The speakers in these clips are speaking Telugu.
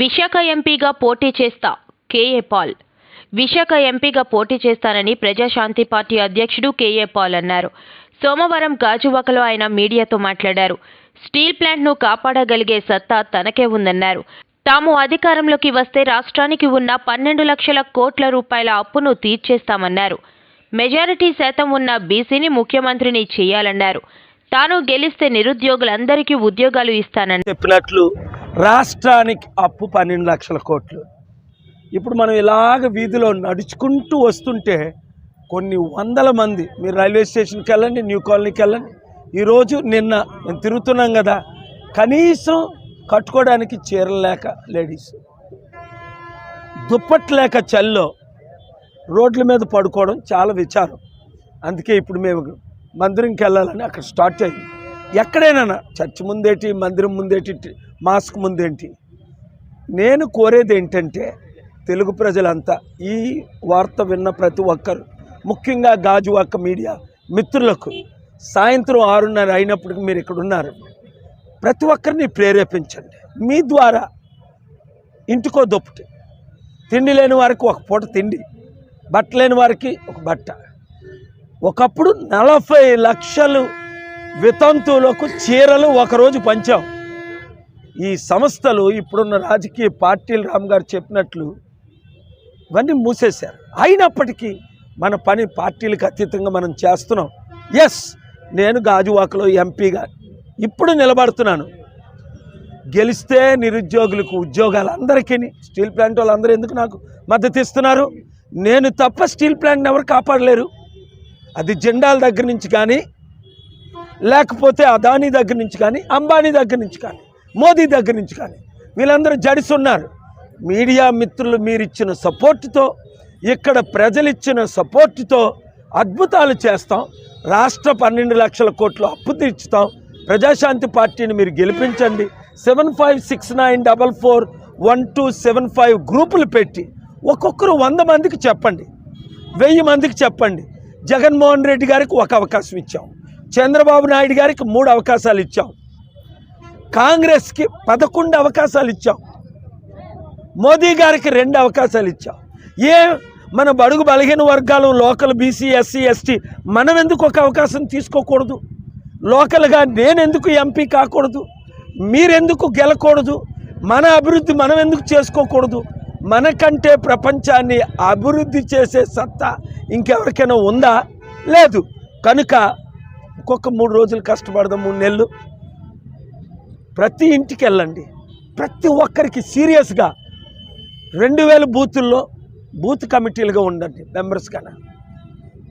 విశాఖ ఎంపీగా పోటీ చేస్తా కేఏ పాల్. విశాఖ ఎంపీగా పోటీ చేస్తానని ప్రజాశాంతి పార్టీ అధ్యక్షుడు కేఏ పాల్ అన్నారు. సోమవారం గాజువాకలో ఆయన మీడియాతో మాట్లాడారు. స్టీల్ ప్లాంట్ను కాపాడగలిగే సత్తా తనకే ఉందన్నారు. తాము అధికారంలోకి వస్తే రాష్ట్రానికి ఉన్న పన్నెండు లక్షల కోట్ల రూపాయల అప్పును తీర్చేస్తామన్నారు. మెజారిటీ శాతం ఉన్న బీసీని ముఖ్యమంత్రిని చేయాలన్నారు. తాను గెలిస్తే నిరుద్యోగులందరికీ ఉద్యోగాలు ఇస్తానని చెప్పినట్లు రాష్ట్రానికి అప్పు పన్నెండు లక్షల కోట్లు. ఇప్పుడు మనం ఇలాగ వీధిలో నడుచుకుంటూ వస్తుంటే కొన్ని వందల మంది మీరు రైల్వే స్టేషన్కి వెళ్ళండి న్యూ కాలనీకి వెళ్ళండి ఈరోజు నిన్న మేము తిరుగుతున్నాం కదా కనీసం కట్టుకోవడానికి చీరలు లేక లేడీస్. దుప్పట్లు లేక చల్లో రోడ్ల మీద పడుకోవడం చాలా విచారం. అందుకే ఇప్పుడు మేము మందిరంకి వెళ్ళాలని అక్కడ స్టార్ట్ అయింది. ఎక్కడైనా చర్చ్ ముందేటి మందిరం ముందేటి మాస్క్ ముందేంటి? నేను కోరేది ఏంటంటే తెలుగు ప్రజలంతా ఈ వార్త విన్న ప్రతి ఒక్కరు ముఖ్యంగా గాజువాక మీడియా మిత్రులకు సాయంత్రం ఆరున్నర అయినప్పటికీ మీరు ఇక్కడ ఉన్నారు. ప్రతి ఒక్కరిని ప్రేరేపించండి. మీ ద్వారా ఇంటికో దొప్పటి. తిండి లేని వారికి ఒక పూట తిండి బట్ట లేని వారికి ఒక బట్ట. ఒకప్పుడు నలభై లక్షలు వితంతువులకు చీరలు ఒకరోజు పంచాం. ఈ సంస్థలు ఇప్పుడున్న రాజకీయ పార్టీలు రామ్ గారు చెప్పినట్లు ఇవన్నీ మూసేశారు. అయినప్పటికీ మన పని పార్టీలకు అతీతంగా మనం చేస్తున్నాం. ఎస్ నేను గాజువాకలో ఎంపీగా ఇప్పుడు నిలబడుతున్నాను. గెలిస్తే నిరుద్యోగులకు ఉద్యోగాలు అందరికీ స్టీల్ ప్లాంట్ వాళ్ళందరూ ఎందుకు నాకు మద్దతు ఇస్తున్నారు? నేను తప్ప స్టీల్ ప్లాంట్ని ఎవరు కాపాడలేరు? అది జెండాల దగ్గర నుంచి కానీ లేకపోతే అదానీ దగ్గర నుంచి కానీ అంబానీ దగ్గర నుంచి కానీ మోదీ దగ్గర నుంచి కానీ వీళ్ళందరూ జడిసున్నారు మీడియా మిత్రులు మీరిచ్చిన సపోర్టుతో ఇక్కడ ప్రజలు ఇచ్చిన సపోర్టుతో అద్భుతాలు చేస్తాం. రాష్ట్ర పన్నెండు లక్షల కోట్లు అప్పు తీర్చుతాం. ప్రజాశాంతి పార్టీని మీరు గెలిపించండి. Seven five six nine double four one two seven five గ్రూపులు పెట్టి ఒక్కొక్కరు వంద మందికి చెప్పండి. వెయ్యి మందికి చెప్పండి. జగన్మోహన్ రెడ్డి గారికి ఒక అవకాశం ఇచ్చాం. చంద్రబాబు నాయుడు గారికి మూడు అవకాశాలు ఇచ్చాం. కాంగ్రెస్కి పదకొండు అవకాశాలు ఇచ్చాం. మోదీ గారికి రెండు అవకాశాలు ఇచ్చాం. ఏ మన బడుగు బలహీన వర్గాలు లోకల్ బీసీ ఎస్సీ ఎస్టీ మనం ఎందుకు ఒక అవకాశం తీసుకోకూడదు? లోకల్గా నేనెందుకు ఎంపీ కాకూడదు? మీరెందుకు గెలకూడదు? మన అభివృద్ధి మనం ఎందుకు చేసుకోకూడదు? మనకంటే ప్రపంచాన్ని అభివృద్ధి చేసే సత్తా ఇంకెవరికైనా ఉందా? లేదు. కనుక ఒక్కొక్క మూడు రోజులు కష్టపడదాం మూడు నెలలు. ప్రతి ఇంటికి వెళ్ళండి. ప్రతి ఒక్కరికి సీరియస్గా రెండు వేల బూతుల్లో బూత్ కమిటీలుగా ఉండండి మెంబర్స్ కన్నా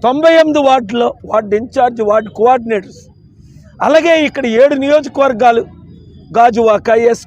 తొంభై ఎనిమిది వార్డులో వార్డు ఇన్ఛార్జ్ వార్డు కోఆర్డినేటర్స్. అలాగే ఇక్కడ ఏడు నియోజకవర్గాలు గాజువాక ఎస్